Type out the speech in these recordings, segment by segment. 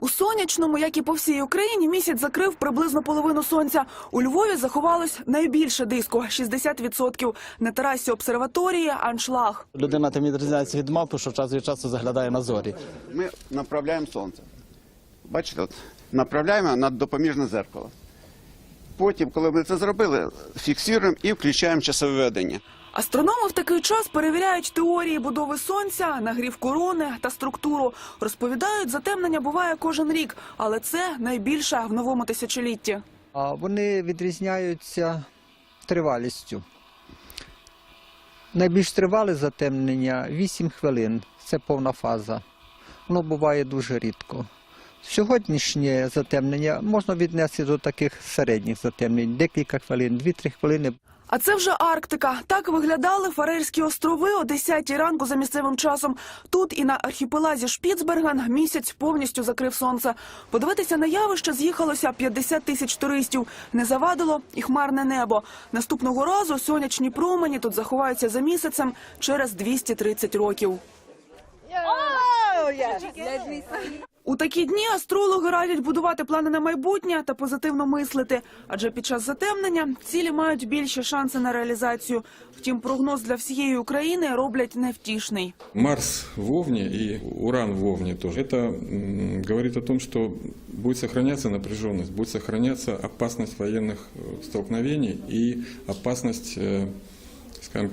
У сонячному, як і по всій Україні, місяць закрив приблизно половину сонця. У Львові заховалось найбільше диску 60%. На терасі обсерваторії аншлаг. Людина тим відрізняється від мавпи, що час від часу заглядає на зорі. Ми направляємо сонце. Бачите, от, направляємо на допоміжне зеркало. Потім, коли ми це зробили, фіксуємо і включаємо часове ведення. Астрономи в такий час перевіряють теорії будови сонця, нагрів корони та структуру. Розповідають, затемнення буває кожен рік, але це найбільше в новому тисячолітті. Вони відрізняються тривалістю. Найбільш тривале затемнення 8 хвилин. Це повна фаза. Воно буває дуже рідко. Сьогоднішнє затемнення можна віднести до таких середніх затемнень, декілька хвилин, 2-3 хвилини. А це вже Арктика. Так виглядали Фарерські острови о 10 ранку за місцевим часом. Тут і на архіпелазі Шпіцберген місяць повністю закрив сонце. Подивитися на явище з'їхалося 50 тисяч туристів. Не завадило і хмарне небо. Наступного разу сонячні промені тут заховаються за місяцем через 230 років. У такі дні астрологи радять будувати плани на майбутнє та позитивно мислити, адже під час затемнення цілі мають більші шанси на реалізацію. Втім, прогноз для всієї України роблять невтішний. Марс в Овне и Уран в Овне тоже. Это м, говорит о том, что будет сохраняться напряженность, будет сохраняться опасность военных э, столкновений и опасность, э, скажем,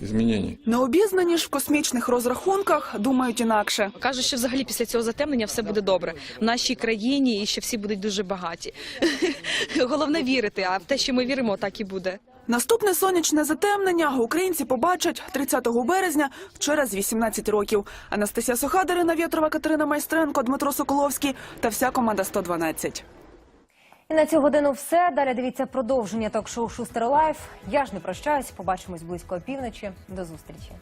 революционных. Необізнані ж в космічних розрахунках думають інакше. Кажуть, що взагалі після цього затемнення все буде добре в нашій країні і що всі будуть дуже багаті. Головне вірити, а в те, що ми віримо, так і буде. Наступне сонячне затемнення українці побачать 30 березня через 18 років. Анастасія Суха, Дарина Вєтрова, Катерина Майстренко, Дмитро Соколовський та вся команда 112. І на цю годину все. Далі дивіться продовження ток-шоу Шустер Лайф. Я ж не прощаюсь. Побачимось близько опівночі. До зустрічі.